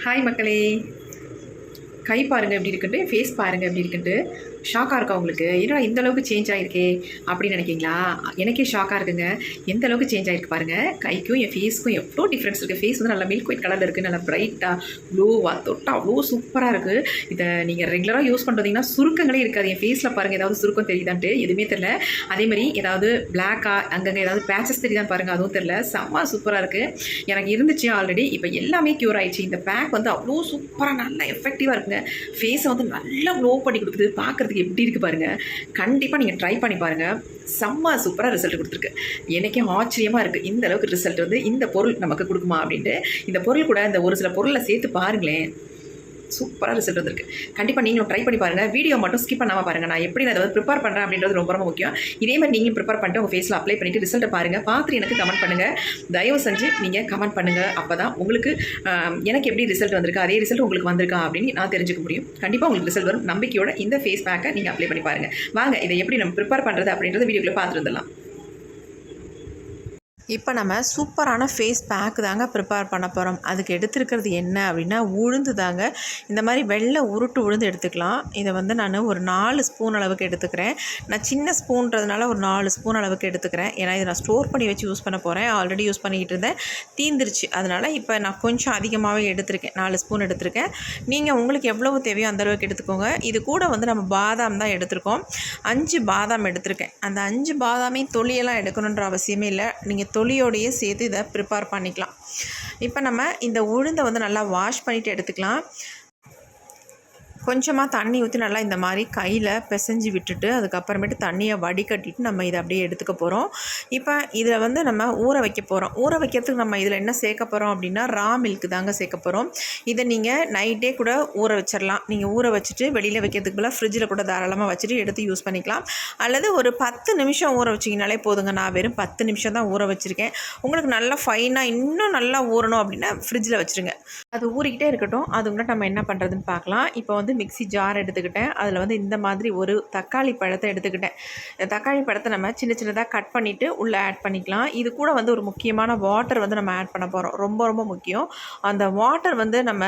Hi மக்களே கை பாருங்கள் எப்படி இருக்குன்ட்டு ஃபேஸ் பாருங்கள் எப்படி இருக்குன்ட்டு. ஷாக்காக இருக்கா உங்களுக்கு? என்னடா இந்த அளவுக்கு சேஞ்ச் ஆகிருக்கே அப்படின்னு நினைக்கிங்களா? எனக்கே ஷாக்காக இருக்குங்க. எந்த அளவுக்கு சேஞ்ச் ஆகிருக்கு பாருங்கள் கைக்கும் என் ஃபேஸ்க்கும் எவ்வளோ டிஃப்ரென்ஸ் இருக்குது ஃபேஸ் வந்து நல்லா மில்க் ஒயிட் கலரில் இருக்குது நல்லா பிரைட்டாக க்ளோவாக தொட்டா அவ்வளோ சூப்பராக இருக்குது இதை நீங்கள் ரெகுலராக யூஸ் பண்ணுறீங்கன்னா சுருக்கங்களே இருக்காது. என் ஃபேஸில் பாருங்கள் ஏதாவது சுருக்கம் தெரியுதான்ட்டு. எதுவுமே தெரில அதேமாதிரி ஏதாவது பிளாக்காக அங்கங்கே ஏதாவது பேச்சஸ் தெரியுதான்னு பாருங்கள் அதுவும் தெரில செம்ம சூப்பராக இருக்குது எனக்கு இருந்துச்சு ஆல்ரெடி இப்போ எல்லாமே க்யூர் ஆயிடுச்சு. இந்த பேக் வந்து அவ்வளோ சூப்பராக நல்லா எஃபெக்டிவாக பாருங்கள் ஃபேஸை வந்து நல்லா க்ளோ பண்ணி கொடுக்குது. பார்க்குறதுக்கு எப்படி இருக்குது பாருங்கள் கண்டிப்பாக நீங்கள் ட்ரை பண்ணி பாருங்கள் செம்ம சூப்பராக ரிசல்ட் கொடுத்துருக்கு. எனக்கே ஆச்சரியமாக இருக்குது இந்த அளவுக்கு ரிசல்ட் வந்து இந்த பொருள் நமக்கு கொடுக்குமா அப்படின்ட்டு. இந்த பொருள் கூட இந்த ஒரு சில பொருளை சேர்த்து பாருங்களேன். சூப்பராக ரிசல்ட் வந்திருக்கு. கண்டிப்பாக நீங்களும் ட்ரை பண்ணி பாருங்கள் வீடியோ மட்டும் ஸ்கிப் பண்ணாமல் பாருங்கள் நான் எப்படி நான் அதை வந்து ப்ரிப்பேர் பண்ணுறேன் அப்படின்றது ரொம்ப ரொம்ப முக்கியம். இதே மாதிரி நீங்களும் ப்ரிப்பேர் பண்ணிட்டு உங்கள் ஃபேஸில் அப்ளை பண்ணிவிட்டு ரிசல்ட்டை பாருங்கள் பார்த்துட்டு எனக்கு கமெண்ட் பண்ணுங்கள் தயவு செஞ்சு நீங்கள் கமெண்ட் பண்ணுங்கள் அப்போ தான் உங்களுக்கு எனக்கு எப்படி ரிசல்ட் வந்திருக்கு அதே ரிசல்ட் உங்களுக்கு வந்திருக்கா அப்படின்னு நான் தெரிஞ்சுக்க முடியும். கண்டிப்பாக உங்களுக்கு ரிசல்ட் வரும். நம்பிக்கையோட இந்த ஃபேஸ் பேக்கை நீங்கள் அப்ளை பண்ணி பாருங்கள் வாங்க இதை எப்படி நம்ம ப்ரிப்பேர் பண்ணுறது அப்படின்றத வீடியோக்குள்ளே பார்த்துருந்துடலாம் இப்போ நம்ம சூப்பரான ஃபேஸ் பேக் தாங்க ப்ரிப்பேர் பண்ண போகிறோம் அதுக்கு எடுத்துருக்கிறது என்ன அப்படின்னா உளுந்து தாங்க. இந்த மாதிரி வெள்ளை உருட்டு உளுந்து எடுத்துக்கலாம். இதை வந்து நான் ஒரு நாலு ஸ்பூன் அளவுக்கு எடுத்துக்கிறேன். நான் சின்ன ஸ்பூன்றதுனால ஒரு நாலு ஸ்பூன் அளவுக்கு எடுத்துக்கிறேன். ஏன்னா இதை நான் ஸ்டோர் பண்ணி வச்சு யூஸ் பண்ண போகிறேன் ஆல்ரெடி யூஸ் பண்ணிக்கிட்டு இருந்தேன். தீந்துருச்சு. அதனால் இப்போ நான் கொஞ்சம் அதிகமாகவே எடுத்திருக்கேன். நாலு ஸ்பூன் எடுத்திருக்கேன். நீங்கள் உங்களுக்கு எவ்வளவு தேவையோ அந்த அளவுக்கு எடுத்துக்கோங்க. இது கூட வந்து நம்ம பாதாம் தான் எடுத்திருக்கோம். அஞ்சு பாதாம் எடுத்திருக்கேன். அந்த அஞ்சு பாதாமே தொலியெல்லாம் எடுக்கணுன்ற அவசியமே இல்லை. நீங்கள் தொலியோடையே சேர்த்து இதை ப்ரிப்பேர் பண்ணிக்கலாம். இப்போ நம்ம இந்த உளுந்தை வந்து நல்லா வாஷ் பண்ணிவிட்டு எடுத்துக்கலாம். கொஞ்சமாக தண்ணி ஊற்றி நல்லா இந்த மாதிரி கையில் பிசைஞ்சு விட்டுட்டு அதுக்கப்புறமேட்டு தண்ணியை வடிகட்டிட்டு நம்ம இதை அப்படியே எடுத்துக்க போகிறோம் இப்போ இதில் வந்து நம்ம ஊற வைக்க போகிறோம் ஊற வைக்கிறதுக்கு நம்ம இதில் என்ன சேர்க்க போகிறோம் அப்படின்னா ரா மில்க் தாங்க சேர்க்க போகிறோம் இதை நீங்கள் நைட்டே கூட ஊற வச்சிடலாம் நீங்கள் ஊற வச்சுட்டு வெளியில் வைக்கிறதுக்கு பதிலாக ஃப்ரிட்ஜில் கூட தாராளமாக வச்சுட்டு எடுத்து யூஸ் பண்ணிக்கலாம். அல்லது ஒரு பத்து நிமிஷம் ஊற வச்சிங்கனாலே போதுங்க. நான் வெறும் பத்து நிமிஷம் தான் ஊற வச்சுருக்கேன். உங்களுக்கு நல்லா ஃபைனாக இன்னும் நல்லா ஊறணும் அப்படின்னா ஃப்ரிட்ஜில் வச்சுருங்க. அது ஊறிக்கிட்டே இருக்கட்டும். அது முன்னாடி நம்ம என்ன பண்ணுறதுன்னு பார்க்கலாம். இப்போ வந்து மிக்ஸி ஜார் எடுத்துக்கிட்டேன். அதில் வந்து இந்த மாதிரி ஒரு தக்காளி பழத்தை எடுத்துக்கிட்டேன். தக்காளி பழத்தை நம்ம சின்ன சின்னதாக கட் பண்ணிவிட்டு உள்ளே ஆட் பண்ணிக்கலாம். இது கூட வந்து ஒரு முக்கியமான வாட்டர் வந்து நம்ம ஆட் பண்ண போகிறோம் ரொம்ப ரொம்ப முக்கியம். அந்த வாட்டர் வந்து நம்ம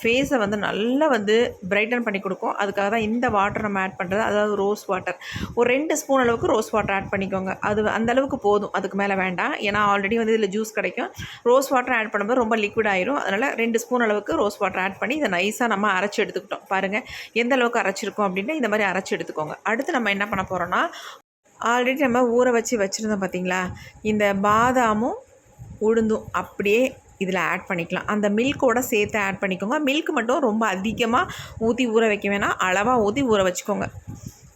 ஃபேஸை வந்து நல்லா வந்து பிரைட்டன் பண்ணி கொடுக்கும். அதுக்காக தான் இந்த வாட்டர் நம்ம ஆட் பண்ணுறது அதாவது ரோஸ் வாட்டர் ஒரு ரெண்டு ஸ்பூன் அளவுக்கு ரோஸ் வாட்டர் ஆட் பண்ணிக்கோங்க. அது அந்த அளவுக்கு போதும். அதுக்கு மேலே வேண்டாம். ஏன்னா ஆல்ரெடி வந்து இதில் ஜூஸ் கிடைக்கும். ரோஸ் வாட்டர் ஆட் பண்ணும்போது ரொம்ப லிக்விட் ஆயிரும். அதனால் ரெண்டு ஸ்பூன் அளவுக்கு ரோஸ் வாட்டர் ஆட் பண்ணி இதை நைஸாக நம்ம அரைச்சி எடுத்துக்கிட்டோம். பாருங்கள் எந்த அளவுக்கு அரைச்சிருக்கோம் அப்படின்னா இந்த மாதிரி அரைச்சி எடுத்துக்கோங்க. அடுத்து நம்ம என்ன பண்ண போகிறோன்னா ஆல்ரெடி நம்ம ஊற வச்சு வச்சுருந்தோம் பார்த்தீங்களா இந்த பாதாமும் உளுந்தும் அப்படியே இதில் ஆட் பண்ணிக்கலாம். அந்த மில்க்கோட சேர்த்து ஆட் பண்ணிக்கோங்க. மில்க் மட்டும் ரொம்ப அதிகமாக ஊற்றி ஊற வைக்க வேணாம். அளவாக ஊற்றி ஊற வச்சுக்கோங்க.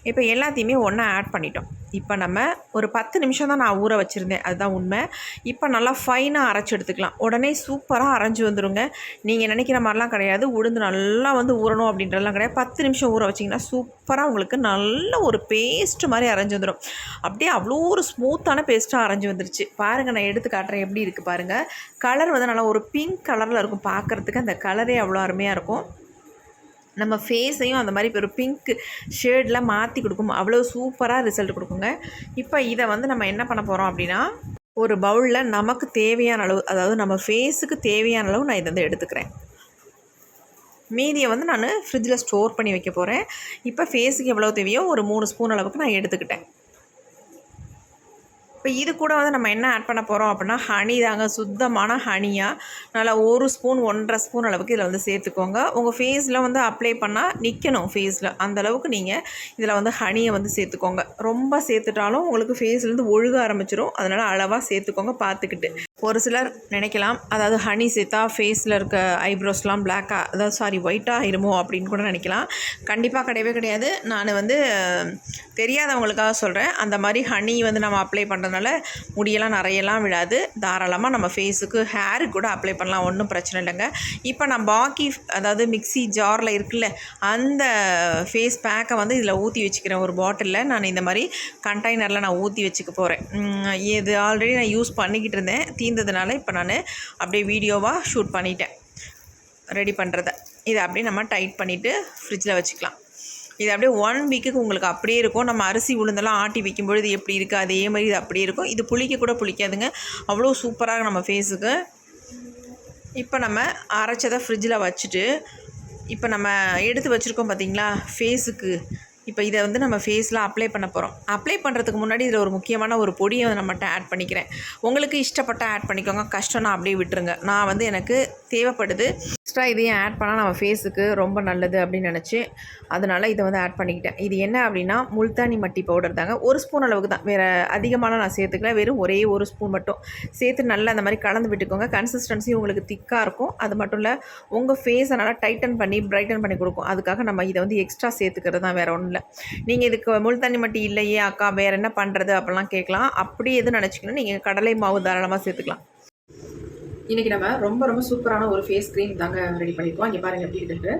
இப்போ எல்லாத்தையுமே ஒன்றா ஆட் பண்ணிட்டோம். இப்போ நம்ம ஒரு பத்து நிமிஷம் தான் நான் ஊற வச்சுருந்தேன். அதுதான் உண்மை. இப்போ நல்லா ஃபைனாக அரைச்சி எடுத்துக்கலாம். உடனே சூப்பராக அரைஞ்சி வந்துடுங்க நீங்கள் நினைக்கிற மாதிரிலாம் கிடையாது. உளுந்து நல்லா வந்து ஊறணும் அப்படின்றலாம் கிடையாது. பத்து நிமிஷம் ஊற வச்சிங்கன்னா சூப்பராக உங்களுக்கு நல்ல ஒரு பேஸ்ட் மாதிரி அரைஞ்சி வந்துடும் அப்படியே அவ்வளோ ஒரு ஸ்மூத்தான பேஸ்ட்டாக அரைஞ்சி வந்துருச்சு. பாருங்கள் நான் எடுத்து காட்டுறேன் எப்படி இருக்குது பாருங்கள் கலர் வந்து நல்லா ஒரு பிங்க் கலரில் இருக்கும். பார்க்குறதுக்கு அந்த கலரே அவ்வளோ அருமையாக இருக்கும். நம்ம ஃபேஸையும் அந்த மாதிரி ஒரு பிங்க் ஷேடில் மாற்றி கொடுக்கும். அவ்வளோ சூப்பராக ரிசல்ட் கொடுக்குங்க. இப்போ இதை வந்து நம்ம என்ன பண்ண போகிறோம் அப்படின்னா ஒரு பவுலில் நமக்கு தேவையான அளவு அதாவது நம்ம ஃபேஸுக்கு தேவையான அளவு நான் இதை வந்து எடுத்துக்கிறேன். மீதியை வந்து நான் ஃப்ரிட்ஜில் ஸ்டோர் பண்ணி வைக்க போகிறேன் இப்போ ஃபேஸுக்கு எவ்வளோ தேவையோ ஒரு மூணு ஸ்பூன் அளவுக்கு நான் எடுத்துக்கிட்டேன். இப்போ இது கூட வந்து நம்ம என்ன ஆட் பண்ண போகிறோம் அப்படின்னா ஹனி தாங்க. சுத்தமான ஹனியாக நல்லா ஒரு ஸ்பூன் ஒன்றரை ஸ்பூன் அளவுக்கு இதில் வந்து சேர்த்துக்கோங்க. உங்கள் ஃபேஸில் வந்து அப்ளை பண்ணால் நிற்கணும் ஃபேஸில் அந்த அளவுக்கு நீங்கள் இதில் வந்து ஹனியை வந்து சேர்த்துக்கோங்க. ரொம்ப சேர்த்துட்டாலும் உங்களுக்கு ஃபேஸ்லேருந்து ஒழுக ஆரம்பிச்சிடும் அதனால் அளவாக சேர்த்துக்கோங்க பார்த்துக்கிட்டு. ஒரு சிலர் நினைக்கலாம். அதாவது ஹனி சேர்த்தா ஃபேஸில் இருக்க ஐப்ரோஸ்லாம் பிளாக்காக அதாவது சாரி ஒயிட்டாக ஆயிருமோ அப்படின்னு கூட நினைக்கலாம். கண்டிப்பாக கிடையவே கிடையாது. நான் வந்து தெரியாதவங்களுக்காக சொல்கிறேன் அந்த மாதிரி ஹனி வந்து நம்ம அப்ளை பண்ணுறதுனால முடியெல்லாம் நிறையெல்லாம் விழாது. தாராளமாக நம்ம ஃபேஸுக்கு ஹேருக்கு கூட அப்ளை பண்ணலாம். ஒன்றும் பிரச்சனை இல்லைங்க. இப்போ நான் பாக்கி அதாவது மிக்ஸி ஜாரில் இருக்குல்ல அந்த ஃபேஸ் பேக்கை வந்து இதில் ஊற்றி வச்சுக்கிறேன். ஒரு பாட்டிலில் நான் இந்த மாதிரி கண்டெய்னரில் நான் ஊற்றி வச்சுக்க போகிறேன் இது ஆல்ரெடி நான் யூஸ் பண்ணிக்கிட்டு இருந்தேன். தீர்ந்ததுனால இப்போ நான் அப்படியே வீடியோவாக ஷூட் பண்ணிட்டேன். ரெடி பண்ணுறத இதை அப்படியே நம்ம டைட் பண்ணிவிட்டு ஃப்ரிட்ஜில் வச்சுக்கலாம். இது அப்படியே ஒன் வீக்குக்கு உங்களுக்கு அப்படியே இருக்கும். நம்ம அரிசி உளுந்தெல்லாம் ஆட்டி வைக்கும்பொழுது எப்படி இருக்குது அதே மாதிரி இது அப்படியே இருக்கும். இது புளிக்க கூட புளிக்காதுங்க. அவ்வளோ சூப்பராக நம்ம ஃபேஸுக்கு இப்போ நம்ம அரைச்சதை ஃப்ரிட்ஜில் வச்சுட்டு இப்போ நம்ம எடுத்து வச்சுருக்கோம் பார்த்தீங்களா ஃபேஸுக்கு இப்போ இதை வந்து நம்ம ஃபேஸில் அப்ளை பண்ண போகிறோம் அப்ளை பண்ணுறதுக்கு முன்னாடி இதில் ஒரு முக்கியமான ஒரு பொடியை நம்மகிட்ட ஆட் பண்ணிக்கிறேன். உங்களுக்கு இஷ்டப்பட்ட ஆட் பண்ணிக்கோங்க. கஷ்டம் நான் அப்படியே விட்டுருங்க. நான் வந்து எனக்கு தேவைப்படுது. எக்ஸ்ட்ரா இதையும் ஆட் பண்ணால் நம்ம ஃபேஸுக்கு ரொம்ப நல்லது அப்படின்னு நினச்சி அதனால் இதை வந்து ஆட் பண்ணிக்கிட்டேன். இது என்ன அப்படின்னா முல்தானி மட்டி பவுடர் தாங்க. ஒரு ஸ்பூன் அளவுக்கு தான். வேறு அதிகமான நான் சேர்த்துக்கல. வெறும் ஒரே ஒரு ஸ்பூன் மட்டும். சேர்த்து நல்லா அந்த மாதிரி கலந்து விட்டுக்கோங்க. கன்சிஸ்டன்சி உங்களுக்கு திக்காக இருக்கும். அது மட்டும் இல்லை உங்கள் ஃபேஸை நல்லா டைட்டன் பண்ணி பிரைட்டன் பண்ணி கொடுக்கும். அதுக்காக நம்ம இதை வந்து எக்ஸ்ட்ரா சேர்த்துக்கிறது தான் வேறு ஒன்றும் இல்லை. நீங்கள் இதுக்கு முல்தானி மட்டி இல்லையே அக்கா வேறு என்ன பண்ணுறது அப்படிலாம் கேட்கலாம். அப்படி எது நினச்சிக்கணும் நீங்கள் கடலை மாவு தாராளமாக சேர்த்துக்கலாம். இன்றைக்கி நம்ம ரொம்ப ரொம்ப சூப்பரான ஒரு ஃபேஸ் க்ரீம் தாங்க ரெடி பண்ணியிருக்கோம் இங்கே பாருங்கள் எப்படி இருக்குன்ட்டு.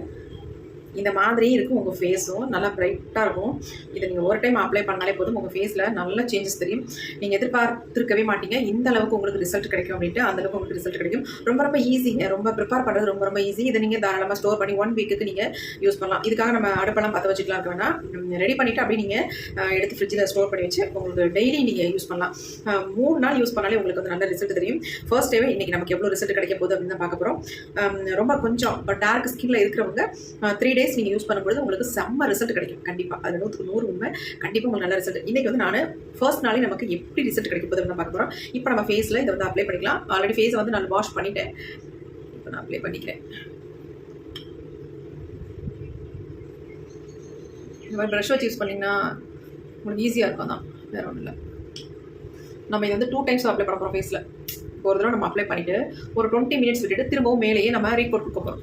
இந்த மாதிரி இருக்கும் உங்கள் ஃபேஸும் நல்லா ப்ரைட்டாக இருக்கும். இதை நீங்கள் ஒரு டைம் அப்ளை பண்ணாலே போதும். உங்கள் ஃபேஸில் நல்ல சேஞ்சஸ் தெரியும். நீங்கள் எதிர்பார்த்துருக்கவே மாட்டீங்க. இந்த அளவுக்கு உங்களுக்கு ரிசல்ட் கிடைக்கும் அப்படின்ட்டு அந்தளவுக்கு உங்களுக்கு ரிசல்ட் கிடைக்கும். ரொம்ப ரொம்ப ஈஸிங்க ரொம்ப ப்ரிப்பேர் பண்ணுறது ரொம்ப ரொம்ப ஈஸி இதை நீங்கள் தாராளமாக ஸ்டோர் பண்ணி ஒன் வீக்குக்கு நீங்கள் யூஸ் பண்ணலாம். இதுக்காக நம்ம அடுப்பெல்லாம் பற்ற வச்சுக்கலாம். வேணா ரெடி பண்ணிவிட்டு அப்படியே நீங்கள் எடுத்து ஃப்ரிட்ஜில் ஸ்டோர் பண்ணி வச்சு உங்களுக்கு டெய்லி நீங்கள் யூஸ் பண்ணலாம். மூணு நாள் யூஸ் பண்ணாலே உங்களுக்கு வந்து நல்ல ரிசல்ட் தெரியும். ஃபர்ஸ்ட் டேவே இன்றைக்கி நமக்கு எவ்வளோ ரிசல்ட் கிடைக்க போகுது அப்படின்னு தான் பார்க்க போகிறோம் ரொம்ப கொஞ்சம் டார்க் ஸ்கின்ல இருக்கிறவங்க த்ரீ டேஸ் நீங்கள் யூஸ் பண்ணும்போது உங்களுக்கு செம்ம ரிசல்ட் கிடைக்கும். கண்டிப்பாக அது நூற்றுக்கு நூறு உண்மை. கண்டிப்பாக உங்களுக்கு நல்ல ரிசல்ட் இன்றைக்கி வந்து நான் ஃபர்ஸ்ட் நாளே நமக்கு எப்படி ரிசல்ட் கிடைக்கும் போது நம்ம பார்க்க போகிறோம் இப்போ நம்ம ஃபேஸில் இதை வந்து அப்ளை பண்ணிக்கலாம். ஆல்ரெடி ஃபேஸை வந்து நான் வாஷ் பண்ணிட்டேன். இப்போ நான் அப்ளை பண்ணிக்கிறேன். இந்த மாதிரி ப்ரஷ் வச்சு யூஸ் பண்ணிங்கன்னா உங்களுக்கு ஈஸியாக இருக்கும் தான் வேறு ஒன்றும் இல்லை. நம்ம இதை வந்து டூ டைம்ஸ் அப்ளை பண்ண போகிறோம் ஃபேஸில் ஒரு தடவை நம்ம அப்ளை பண்ணிவிட்டு ஒரு டுவெண்ட்டி மினிட்ஸ் விட்டுட்டு திரும்பவும் மேலேயே நம்ம ரீபோர்ட் கொடுக்க போகிறோம்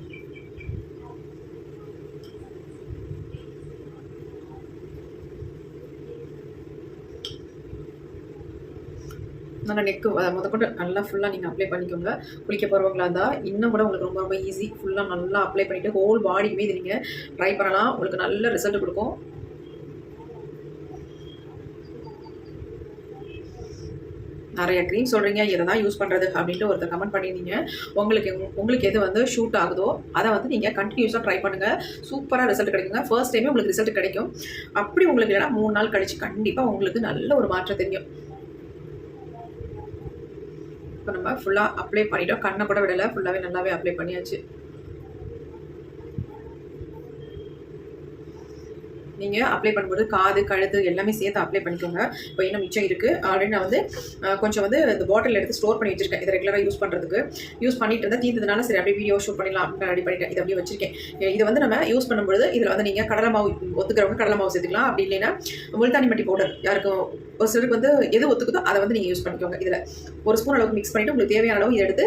நல்லா நெக்கு முதக்கொண்டு நல்லா ஃபுல்லாக நீங்கள் அப்ளை பண்ணிக்கோங்க. குளிக்க போகிறவங்களா இருந்தால் இன்னும் கூட உங்களுக்கு ரொம்ப ரொம்ப ஈஸி ஃபுல்லாக நல்லா அப்ளை பண்ணிவிட்டு ஹோல் பாடிக்குமே இது நீங்கள் ட்ரை பண்ணலாம். உங்களுக்கு நல்ல ரிசல்ட் கொடுக்கும். நிறைய க்ரீம் சொல்கிறீங்க இதை தான் யூஸ் பண்ணுறது அப்படின்ட்டு ஒருத்தர் கமெண்ட் பண்ணியிருந்தீங்க உங்களுக்கு உங்களுக்கு எது வந்து ஷூட் ஆகுதோ அதை வந்து நீங்கள் கண்டினியூஸாக ட்ரை பண்ணுங்கள் சூப்பராக ரிசல்ட் கிடைக்குங்க. ஃபர்ஸ்ட் டைமே உங்களுக்கு ரிசல்ட் கிடைக்கும். அப்படி உங்களுக்கு இல்லைனா மூணு நாள் கழிச்சு கண்டிப்பாக உங்களுக்கு நல்ல ஒரு மாற்றம் தெரியும். இப்போ நம்ம ஃபுல்லாக அப்ளை பண்ணிட்டோம். கண்ணை கூட விடலை. ஃபுல்லாகவே நல்லாவே அப்ளை பண்ணியாச்சு. நீங்கள் அப்ளை பண்ணும்போது காது கழுத்து எல்லாமே சேர்த்து அப்ளை பண்ணிக்கோங்க. இப்போ இன்னும் மிச்சம் இருக்குது ஆல்ரெடி நான் வந்து கொஞ்சம் வந்து இந்த பாட்டில் எடுத்து ஸ்டோர் பண்ணி வச்சிருக்கேன். இதை ரெகுலராக யூஸ் பண்ணுறதுக்கு யூஸ் பண்ணிட்டு இருந்தால் தீர்ந்ததுனால சரி அப்படியே வீடியோ ஷூட் பண்ணலாம் ரெடி பண்ணிட்டேன். இதை அப்படியே வச்சிருக்கேன். இதை வந்து நம்ம யூஸ் பண்ணும்போது இதில் வந்து நீங்கள் கடலை மாவு ஒத்துக்கிறவங்க கடலை மாவு சேர்த்துக்கலாம். அப்படி இல்லைன்னா முல்தானி மட்டி பவுடர் யாருக்கும் ஒரு சிலருக்கு வந்து எது ஒத்துக்குதோ அதை வந்து நீங்கள் யூஸ் பண்ணிக்கோங்க இதில். ஒரு ஸ்பூன் அளவுக்கு மிக்ஸ் பண்ணிவிட்டு உங்களுக்கு தேவையான அளவு இதை எடுத்து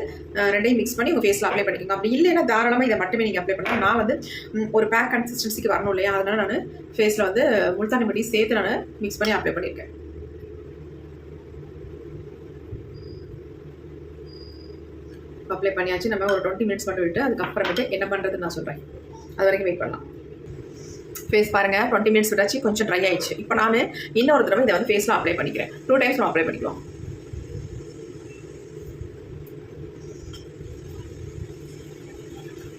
ரெண்டையும் மிக்ஸ் பண்ணி உங்கள் ஃபேஸில் அப்ளை பண்ணிக்கோங்க. அப்படி இல்லைன்னா தாராளமாக இதை மட்டுமே நீங்கள் அப்ளை பண்ணலாம். நான் வந்து ஒரு பேக் கன்சிஸ்டன்சிக்கு வரணும் இல்லையா? அதனால் நான் ஃபேஸில் வந்து முல்தானி மட்டி சேர்த்து நான் மிக்ஸ் பண்ணி அப்ளை பண்ணியிருக்கேன் அப்ளை பண்ணியாச்சு. நம்ம ஒரு டுவெண்ட்டி மினிட்ஸ் மட்டும் விட்டு அதுக்கப்புறமேட்டு என்ன பண்ணுறதுன்னு நான் சொல்கிறேன் அது வரைக்கும் வெயிட் பண்ணலாம். ஃபேஸ் பாருங்கள் டுவெண்ட்டி மினிட்ஸ் விட்டாச்சு கொஞ்சம் ட்ரை ஆயிடுச்சு. இப்போ நான் இன்னொரு தடவை இதை வந்து ஃபேஸில் அப்ளை பண்ணிக்கிறேன். டூ டைம்ஸ் நான் அப்ளை பண்ணிக்குவோம்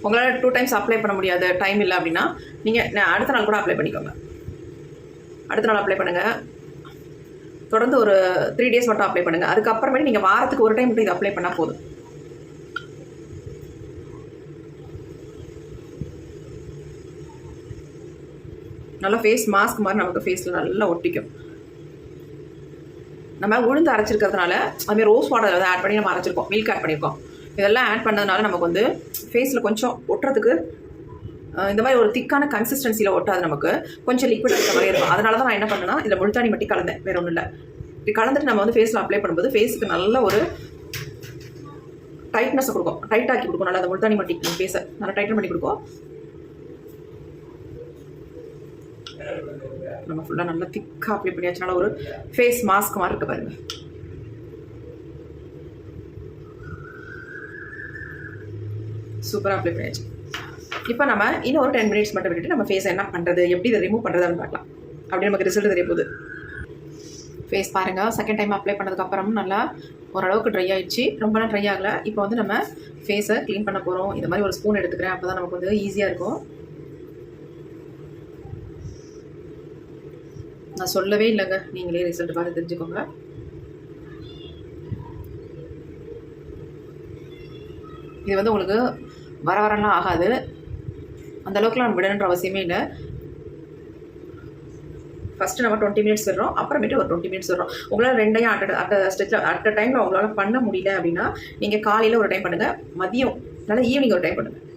உங்களால் டூ டைம்ஸ் அப்ளை பண்ண முடியாது டைம் இல்லை அப்படின்னா நீங்கள் அடுத்த நாள் கூட அப்ளை பண்ணிக்கோங்க. அடுத்த நாள் அப்ளை பண்ணுங்கள் தொடர்ந்து ஒரு த்ரீ டேஸ் மட்டும் அப்ளை பண்ணுங்கள் அதுக்கப்புறமேட்டு நீங்கள் வாரத்துக்கு ஒரு டைம் மட்டும் இது அப்ளை பண்ணால் போதும். நல்லா ஃபேஸ் மாஸ்க் மாதிரி நமக்கு ஃபேஸில் நல்லா ஒட்டிக்கும். நம்ம உளுந்து அரைச்சிருக்கிறதுனால அதுமாதிரி ரோஸ் வாட்டர் ஏதாவது ஆட் பண்ணி நம்ம அரைச்சிருக்கோம் மில்க் ஆட் பண்ணியிருக்கோம் இதெல்லாம் ஆட் பண்ணதுனால நமக்கு வந்து ஃபேஸில் கொஞ்சம் ஒட்டுறதுக்கு இந்த மாதிரி ஒரு திக்கான கன்சிஸ்டன்சியில் ஒட்டாது நமக்கு. கொஞ்சம் லிக்விட் இருக்க மாதிரி இருக்கும். அதனால தான் நான் என்ன பண்ணேன்னா இதில் முல்தானி மட்டி கலந்தேன். வேற ஒன்றும் இல்லை. இப்படி கலந்துட்டு நம்ம வந்து ஃபேஸில் அப்ளை பண்ணும்போது ஃபேஸுக்கு நல்ல ஒரு டைட்னஸ் கொடுக்கும். டைட் ஆக்கி கொடுக்கும். நல்லா அந்த முல்தானி மட்டி ஃபேஸை நல்லா டைட்டன் பண்ணி கொடுக்கும். நம்ம ஃபுல்லாக நல்லா திக்காக அப்ளை பண்ணியாச்சுனால ஒரு ஃபேஸ் மாஸ்க் மாதிரி இருக்கு பாருங்கள் சூப்பராக அப்ளை பண்ணியாச்சு. இப்போ நம்ம இன்னும் ஒரு டென் மினிட்ஸ் மட்டும் விட்டுட்டு நம்ம ஃபேஸை என்ன பண்ணுறது எப்படி இதை ரிமூவ் பண்ணுறதுன்னு பார்க்கலாம். அப்படி நமக்கு ரிசல்ட் தெரிய போகுது. ஃபேஸ் பாருங்கள் செகண்ட் டைம் அப்ளை பண்ணதுக்கப்புறம் நல்லா ஓரளவுக்கு ட்ரை ஆயிடுச்சு. ரொம்பலாம் ட்ரை ஆகலை. இப்போ வந்து நம்ம ஃபேஸை க்ளீன் பண்ண போகிறோம் இந்த மாதிரி ஒரு ஸ்பூன் எடுத்துக்கிறேன் அப்போ தான் நமக்கு வந்து ஈஸியாக இருக்கும். நான் சொல்லவே இல்லைங்க. நீங்களே ரிசல்ட் பார்த்து தெரிஞ்சுக்கோங்க. இது வந்து உங்களுக்கு வர வரலாம் ஆகாது. அந்த அளவுக்குலாம் நம்ம விடணுன்ற அவசியமே இல்லை. ஃபஸ்ட்டு நம்ம டுவெண்ட்டி மினிட்ஸ் விடுறோம் அப்புறமேட்டு ஒரு டுவெண்ட்டி மினிட்ஸ் விடுறோம். உங்களால் ரெண்டையும் அட் அட் ஸ்டெச்சில் அட் அ டைமில் உங்களால் பண்ண முடியல அப்படின்னா நீங்கள் காலையில் ஒரு டைம் பண்ணுங்கள் மதியம் நல்லா ஈவினிங் ஒரு டைம் பண்ணுங்கள்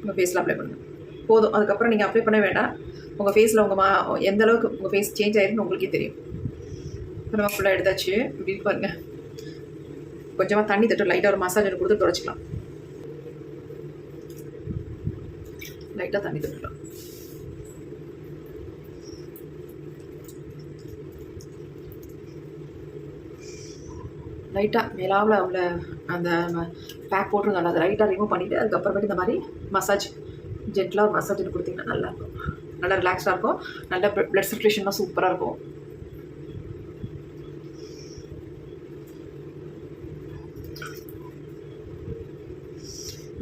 உங்கள் ஃபேஸில் அப்ளை பண்ணுங்கள் போதும். அதுக்கப்புறம் நீங்கள் அப்ளை பண்ண வேண்டாம். உங்கள் ஃபேஸில் உங்கள் மா எந்த அளவுக்கு உங்கள் ஃபேஸ் சேஞ்ச் ஆயிருன்னு உங்களுக்கே தெரியும். இப்போ நம்ம ஃபுல்லாக எடுத்தாச்சு. இப்படி பாருங்கள் கொஞ்சமாக தண்ணி தட்டு லைட்டாக ஒரு மசாஜ் ஒன்று கொடுத்து துடைச்சிக்கலாம். லைட்டாக தண்ணி தொட்டுக்கலாம் லைட்டாக மேலாவில் உள்ள அந்த பேக் போட்டிருந்தால அதை லைட்டாக ரிமூவ் பண்ணிவிட்டு அதுக்கப்புறமேட்டு இந்த மாதிரி மசாஜ் ஜென்டலாக ஒரு மசாஜ் கொடுத்தீங்கன்னா நல்லாயிருக்கும் நல்லா ரிலாக்ஸாக இருக்கும். நல்ல ப்ளட் சர்க்குலேஷன்லாம் சூப்பராக இருக்கும்.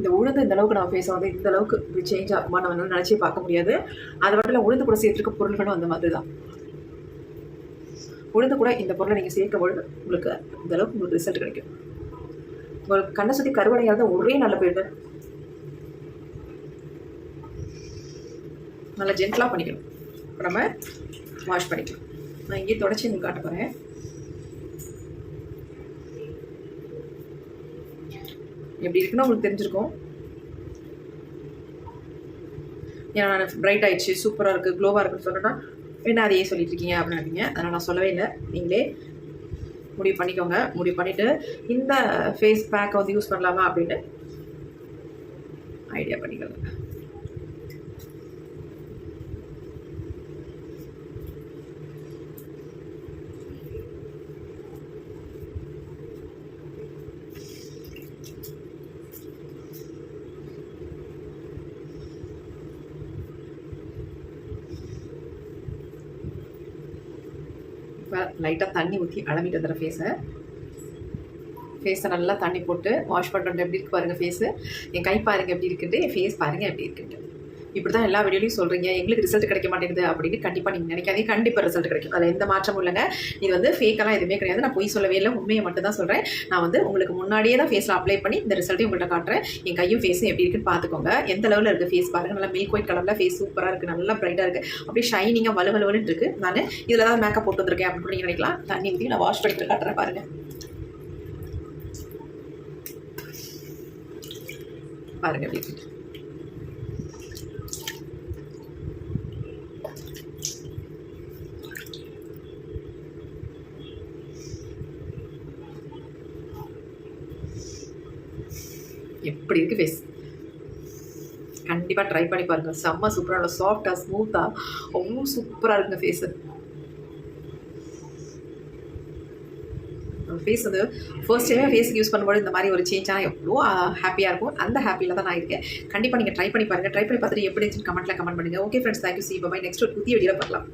இந்த உளுந்து இந்த அளவுக்கு நம்ம ஃபேஸ் வந்து இந்த அளவுக்கு இப்படி சேஞ்ச் ஆகுமா நம்ம நினச்சி பார்க்க முடியாது. அது மட்டும் இல்லை உளுந்து கூட சேர்த்துருக்க பொருள்களும் அந்த மாதிரி தான். உளுந்து கூட இந்த பொருளை நீங்கள் சேர்க்கும் பொழுது உங்களுக்கு இந்த அளவுக்கு உங்களுக்கு ரிசல்ட் கிடைக்கும். உங்களுக்கு கண்ணை சுற்றி கருவடையாத ஒரே நல்ல போயிடுது நல்லா ஜென்டலாக பண்ணிக்கணும். நம்ம வாஷ் பண்ணிக்கலாம். நான் இங்கே தொடச்சி உங்களுக்கு காட்ட போகிறேன் எப்படி இருக்குன்னு உங்களுக்கு தெரிஞ்சிருக்கும். ஏன்னா நான் பிரைட் ஆயிடுச்சு சூப்பராக இருக்குது க்ளோவாக இருக்குன்னு சொன்னேன்னா என்ன அதையே சொல்லிட்டு இருக்கீங்க அப்படின்னு அதனால் நான் சொல்லவே இல்லை. நீங்களே முடிவு பண்ணிக்கோங்க. முடிவு பண்ணிவிட்டு இந்த ஃபேஸ் பேக்கை வந்து யூஸ் பண்ணலாமா அப்படின்னு ஐடியா பண்ணிக்கோங்க இப்போ லைட்டாக தண்ணி ஊற்றி அளவிட்டு வந்துடுற ஃபேஸை ஃபேஸை நல்லா தண்ணி போட்டு வாஷ் பண்ணுறது எப்படி இருக்கு பாருங்கள் ஃபேஸு என் கை பாருங்க எப்படி இருக்குன்ட்டு என் ஃபேஸ் பாருங்கள் எப்படி இருக்குன்ட்டு. இப்படி தான் எல்லா வீடியோலையும் சொல்கிறீங்க எங்களுக்கு ரிசல்ட் கிடைக்க மாட்டேங்குது அப்படின்னு கண்டிப்பாக நீங்கள் நினைக்காதீங்க. கண்டிப்பாக ரிசல்ட் கிடைக்கும். அதில் எந்த மாற்றமும் இல்லைங்க. இது வந்து ஃபேக்கெல்லாம் எதுவுமே கிடையாது. நான் பொய் சொல்லவே இல்லை. உண்மையை மட்டும் தான் சொல்கிறேன் நான் வந்து உங்களுக்கு முன்னாடியே தான் ஃபேஸில் அப்ளை பண்ணி இந்த ரிசல்ட்டையும் உங்கள்கிட்ட காட்டுறேன். என் கையும் ஃபேஸும் எப்படி இருக்குன்னு பார்த்துக்கோங்க. எந்த லெவலில் இருக்குது ஃபேஸ் பாருங்கள் நல்லா மில்க் ஒயிட் கலரில் ஃபேஸ் சூப்பராக இருக்குது நல்லா ப்ரைட்டாக இருக்குது அப்படியே ஷைனிங்காக வலு இருக்குது நான் இதில் தான் மேக்கப் போட்டு வந்திருக்கேன் அப்படின்னு நீங்கள் நினைக்கலாம். தண்ணி ஊற்றி நான் வாஷ் பண்ணிட்டு காட்டுறேன் பாருங்கள் பாருங்க எப்படி எப்படி இருக்கு ஃபேஸ் கண்டிப்பாக ட்ரை பண்ணி பாருங்க. செம்ம சூப்பராக சாஃப்டாக ஸ்மூத்தாக அவ்வளோ சூப்பராக இருக்குங்க ஃபேஸு ஃபேஸ் வந்து ஃபர்ஸ்ட் டைமே ஃபேஸுக்கு யூஸ் பண்ணும்போது இந்த மாதிரி ஒரு சேஞ்ச் ஆனால் எவ்வளோ ஹாப்பியாக இருக்கும். அந்த ஹாப்பியில் தான் நான் இருக்கேன். கண்டிப்பாக நீங்கள் ட்ரை பண்ணி பாருங்கள் ட்ரை பண்ணி பார்த்துட்டு எப்படி இருந்துச்சுன்னு கமெண்ட்டில் கமெண்ட் பண்ணுங்கள் okay friends thank you see bye next ஒரு புதிய வீடியோ பார்க்கலாம்.